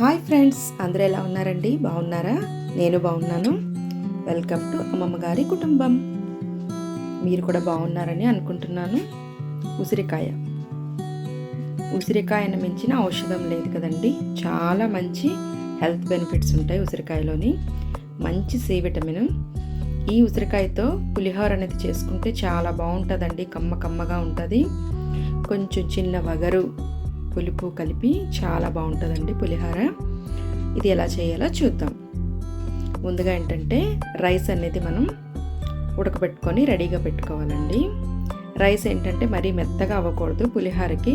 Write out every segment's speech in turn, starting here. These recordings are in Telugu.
హాయ్ ఫ్రెండ్స్ అందరూ ఎలా ఉన్నారండి? బాగున్నారా? నేను బాగున్నాను. వెల్కమ్ టు అమ్మమ్మ గారి కుటుంబం. మీరు కూడా బాగున్నారని అనుకుంటున్నాను. ఉసిరికాయ. ఉసిరికాయను మించిన ఔషధం లేదు కదండి. చాలా మంచి హెల్త్ బెనిఫిట్స్ ఉంటాయి ఉసిరికాయలోని. మంచి సి విటమిన్ ఈ ఉసిరికాయతో పులిహోర అనేది చేసుకుంటే చాలా బాగుంటుందండి. కమ్మ కమ్మగా ఉంటుంది. కొంచెం చిన్న వగరు పులుపు కలిపి చాలా బాగుంటుందండి పులిహోర. ఇది ఎలా చేయాలో చూద్దాం. ముందుగా ఏంటంటే రైస్ అనేది మనం ఉడకబెట్టుకొని రెడీగా పెట్టుకోవాలండి. రైస్ ఏంటంటే మరీ మెత్తగా అవ్వకూడదు. పులిహోరకి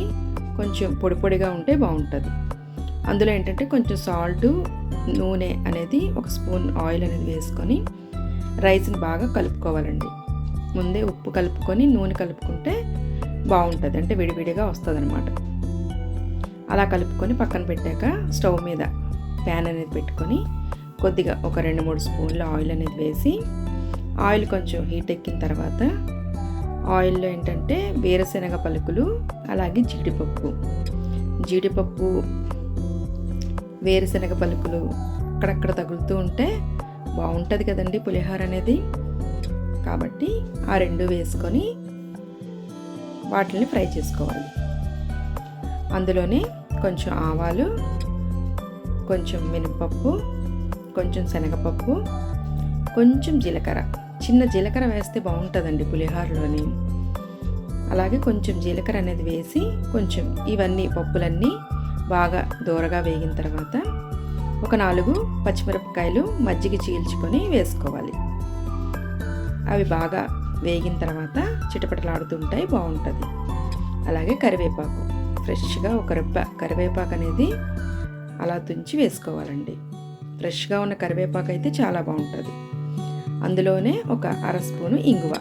కొంచెం పొడి పొడిగా ఉంటే బాగుంటుంది. అందులో ఏంటంటే కొంచెం సాల్ట్ నూనె అనేది ఒక స్పూన్ ఆయిల్ అనేది వేసుకొని రైస్ని బాగా కలుపుకోవాలండి. ముందే ఉప్పు కలుపుకొని నూనె కలుపుకుంటే బాగుంటుంది. అంటే విడివిడిగా వస్తుంది అనమాట అలా కలుపుకొని పక్కన పెట్టాక స్టవ్ మీద ప్యాన్ అనేది పెట్టుకొని కొద్దిగా ఒక రెండు మూడు స్పూన్ల ఆయిల్ అనేది వేసి ఆయిల్ కొంచెం హీట్ ఎక్కిన తర్వాత ఆయిల్లో ఏంటంటే వేరుశనగ పలుకులు అలాగే జీడిపప్పు. జీడిపప్పు వేరుశనగ పలుకులు అక్కడక్కడ తగులుతూ ఉంటే బాగుంటుంది కదండి పులిహోర అనేది. కాబట్టి ఆ రెండు వేసుకొని వాటిని ఫ్రై చేసుకోవాలి. అందులోనే కొంచెం ఆవాలు కొంచెం మినపప్పు కొంచెం శనగపప్పు కొంచెం జీలకర్ర. చిన్న జీలకర్ర వేస్తే బాగుంటుందండి పులిహోరలోని. అలాగే కొంచెం జీలకర్ర అనేది వేసి కొంచెం ఇవన్నీ పప్పులన్నీ బాగా దూరగా వేగిన తర్వాత ఒక నాలుగు పచ్చిమిరపకాయలు మజ్జిగ చీల్చుకొని వేసుకోవాలి. అవి బాగా వేగిన తర్వాత చిటపటలాడుతుంటాయి బాగుంటుంది. అలాగే కరివేపాకు. ఫ్రెష్గా ఒక రెబ్బ కరివేపాకు అనేది అలా తుంచి వేసుకోవాలండి. ఫ్రెష్గా ఉన్న కరివేపాకు అయితే చాలా బాగుంటుంది. అందులోనే ఒక అర స్పూను ఇంగువ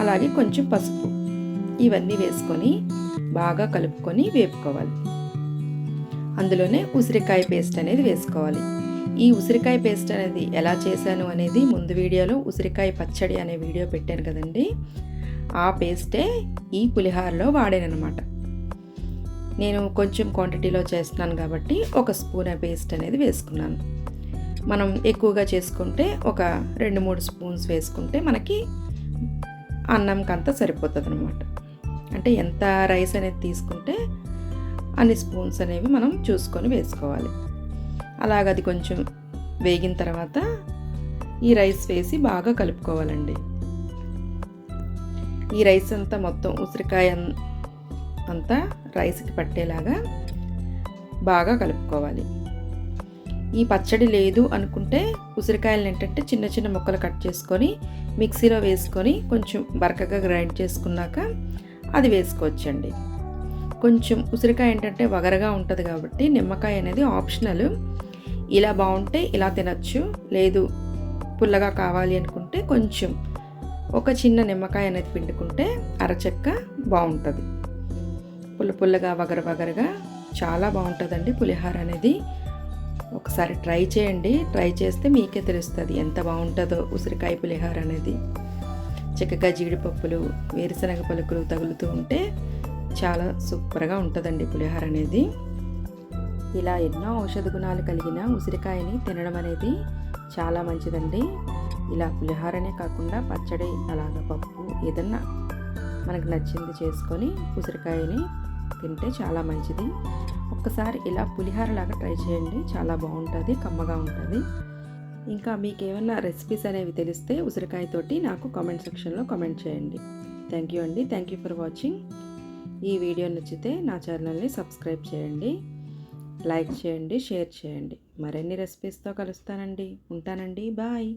అలాగే కొంచెం పసుపు ఇవన్నీ వేసుకొని బాగా కలుపుకొని వేపుకోవాలి. అందులోనే ఉసిరికాయ పేస్ట్ అనేది వేసుకోవాలి. ఈ ఉసిరికాయ పేస్ట్ అనేది ఎలా చేశాను అనేది ముందు వీడియోలో ఉసిరికాయ పచ్చడి అనే వీడియో పెట్టాను కదండి. ఆ పేస్టే ఈ పులిహారలో వాడానమాట నేను కొంచెం క్వాంటిటీలో చేస్తున్నాను కాబట్టి ఒక స్పూన్ పేస్ట్ అనేది వేసుకున్నాను. మనం ఎక్కువగా చేసుకుంటే ఒక రెండు మూడు స్పూన్స్ వేసుకుంటే మనకి అన్నంకంతా సరిపోతుంది అనమాట అంటే ఎంత రైస్ అనేది తీసుకుంటే అన్ని స్పూన్స్ అనేవి మనం చూసుకొని వేసుకోవాలి. అలాగ అది కొంచెం వేగిన తర్వాత ఈ రైస్ వేసి బాగా కలుపుకోవాలండి. ఈ రైస్ అంతా మొత్తం ఉసిరికాయ అంతా రైస్కి పట్టేలాగా బాగా కలుపుకోవాలి. ఈ పచ్చడి లేదు అనుకుంటే ఉసిరికాయలను ఏంటంటే చిన్న చిన్న ముక్కలు కట్ చేసుకొని మిక్సీలో వేసుకొని కొంచెం బరకగా గ్రైండ్ చేసుకున్నాక అది వేసుకోవచ్చండి. కొంచెం ఉసిరికాయ ఏంటంటే వగరగా ఉంటుంది కాబట్టి నిమ్మకాయ అనేది ఆప్షనల్. ఇలా బాగుంటే ఇలా తినచ్చు. లేదు పుల్లగా కావాలి అనుకుంటే కొంచెం ఒక చిన్న నిమ్మకాయ అనేది పిండుకుంటే అరచెక్క బాగుంటుంది. పుల్ల పుల్లగా వగర వగరగా చాలా బాగుంటుందండి పులిహార అనేది. ఒకసారి ట్రై చేయండి. ట్రై చేస్తే మీకే తెలుస్తుంది ఎంత బాగుంటుందో ఉసిరికాయ పులిహార అనేది. చక్కగా జీడిపప్పులు వేరుశనగ పలుకులు తగులుతూ ఉంటే చాలా సూపర్గా ఉంటుందండి పులిహార అనేది. ఇలా ఎన్నో ఔషధ గుణాలు కలిగిన ఉసిరికాయని తినడం అనేది చాలా మంచిదండి. ఇలా పులిహారనే కాకుండా పచ్చడి అలాగ పప్పు ఏదన్నా మనకు నచ్చింది చేసుకొని ఉసిరికాయని తింటే చాలా మంచిది. ఒక్కసారి ఇలా పులిహార లాగా ట్రై చేయండి. చాలా బాగుంటుంది కమ్మగా ఉంటుంది. ఇంకా మీకు ఏమైనా రెసిపీస్ అనేవి తెలిస్తే ఉసిరికాయతోటి నాకు కామెంట్ సెక్షన్లో కామెంట్ చేయండి. థ్యాంక్ యూ అండి. Thank you for watching. ఈ వీడియో నచ్చితే నా ఛానల్ని సబ్స్క్రైబ్ చేయండి. లైక్ చేయండి షేర్ చేయండి. మరిన్ని రెసిపీస్తో కలుస్తానండి. ఉంటానండి. బాయ్.